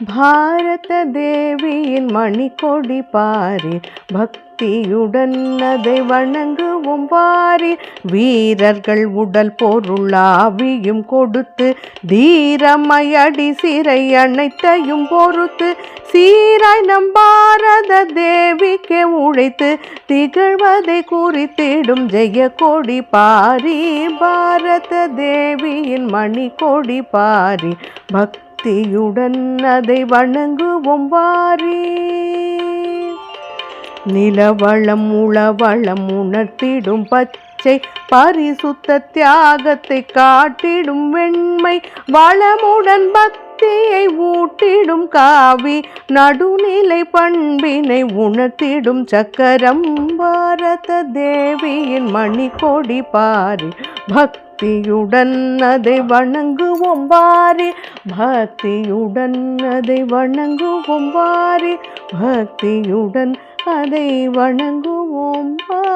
பாரத தேவியின் மணிக்கொடி பாரி பக்தியுடன் அதை வணங்குவோம் பாரி வீரர்கள் உடல் பொருளாவியும் கொடுத்து தீரமையடி சிறை அனைத்தையும் பொறுத்து சீராய் நம் பாரத தேவிக்கே உழைத்து திகழ்வதை குறித்திடும் ஜெய கொடி பாரி பாரத தேவியின் மணி கொடி பாரி பக்தியுடன் அதை வணங்குவோம் வாரி. நிலவளம் உளவளம் உணர்த்திடும் பச்சை பரிசுத்த தியாகத்தை காட்டிடும் வெண்மை வளமுடன் பக்தியை ஊட்டிடும் காவி நடுநிலை பண்பினை உணர்த்திடும் சக்கரம் பாரத தேவியின் மணி கொடி பாரி பக்தியுடன் அதை வணங்குவோம் வாரி. பக்தியுடன் அதை வணங்குவோம் வாரி. பக்தியுடன் அதை வணங்குவோம் வாரி.